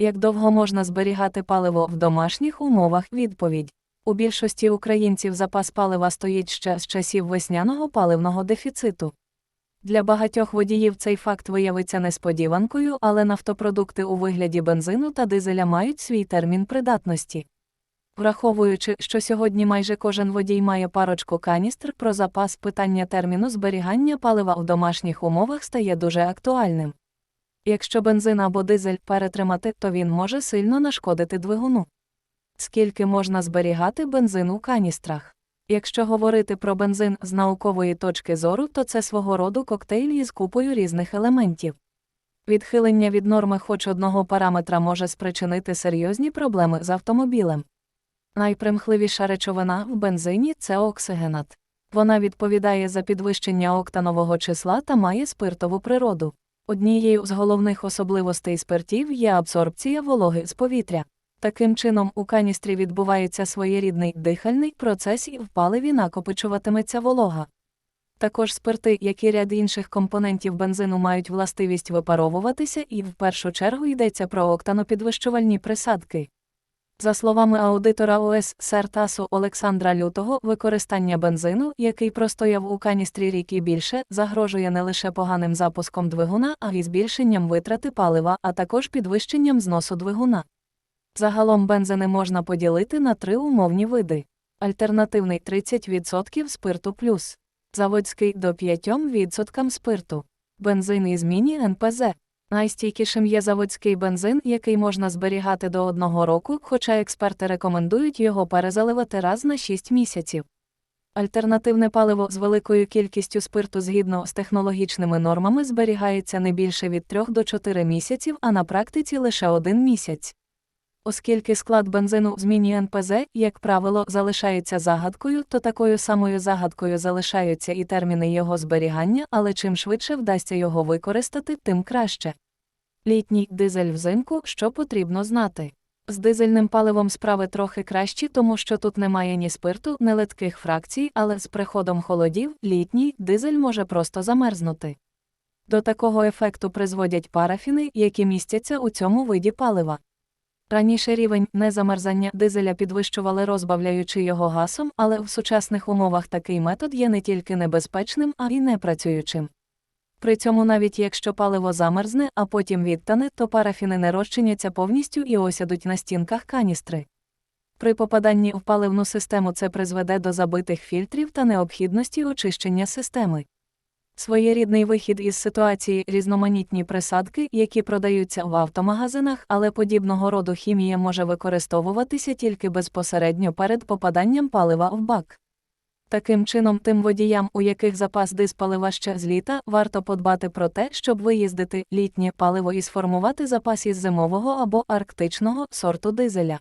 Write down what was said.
Як довго можна зберігати паливо в домашніх умовах? Відповідь. У більшості українців запас палива стоїть ще з часів весняного паливного дефіциту. Для багатьох водіїв цей факт виявиться несподіванкою, але нафтопродукти у вигляді бензину та дизеля мають свій термін придатності. Враховуючи, що сьогодні майже кожен водій має парочку каністр, про запас питання терміну зберігання палива в домашніх умовах стає дуже актуальним. Якщо бензин або дизель перетримати, то він може сильно нашкодити двигуну. Скільки можна зберігати бензин у каністрах? Якщо говорити про бензин з наукової точки зору, то це свого роду коктейль із купою різних елементів. Відхилення від норми хоч одного параметра може спричинити серйозні проблеми з автомобілем. Найпримхливіша речовина в бензині це оксигенат. Вона відповідає за підвищення октанового числа та має спиртову природу. Однією з головних особливостей спиртів є абсорбція вологи з повітря. Таким чином, у каністрі відбувається своєрідний дихальний процес і в паливі накопичуватиметься волога. Також спирти, як і ряд інших компонентів бензину, мають властивість випаровуватися, і в першу чергу йдеться про октанопідвищувальні присадки. За словами аудитора ОС Сертасу Олександра Лютого, використання бензину, який простояв у каністрі рік і більше, загрожує не лише поганим запуском двигуна, а й збільшенням витрати палива, а також підвищенням зносу двигуна. Загалом бензини можна поділити на три умовні види: альтернативний 30% спирту плюс, заводський до 5% спирту, бензин із міні НПЗ. Найстійкішим є заводський бензин, який можна зберігати до одного року, хоча експерти рекомендують його перезаливати раз на 6 місяців. Альтернативне паливо з великою кількістю спирту згідно з технологічними нормами зберігається не більше від 3 до 4 місяців, а на практиці лише один місяць. Оскільки склад бензину в зміні НПЗ, як правило, залишається загадкою, то такою самою загадкою залишаються і терміни його зберігання, але чим швидше вдасться його використати, тим краще. Літній дизель взимку, що потрібно знати. З дизельним паливом справи трохи кращі, тому що тут немає ні спирту, ні литких фракцій, але з приходом холодів літній дизель може просто замерзнути. До такого ефекту призводять парафіни, які містяться у цьому виді палива. Раніше рівень незамерзання дизеля підвищували, розбавляючи його гасом, але в сучасних умовах такий метод є не тільки небезпечним, а й непрацюючим. При цьому навіть якщо паливо замерзне, а потім відтане, то парафіни не розчиняться повністю і осядуть на стінках каністри. При попаданні в паливну систему це призведе до забитих фільтрів та необхідності очищення системи. Своєрідний вихід із ситуації різноманітні присадки, які продаються в автомагазинах, але подібного роду хімія може використовуватися тільки безпосередньо перед попаданням палива в бак. Таким чином, тим водіям, у яких запас диспалива ще з літа, варто подбати про те, щоб виїздити літнє паливо і сформувати запас із зимового або арктичного сорту дизеля.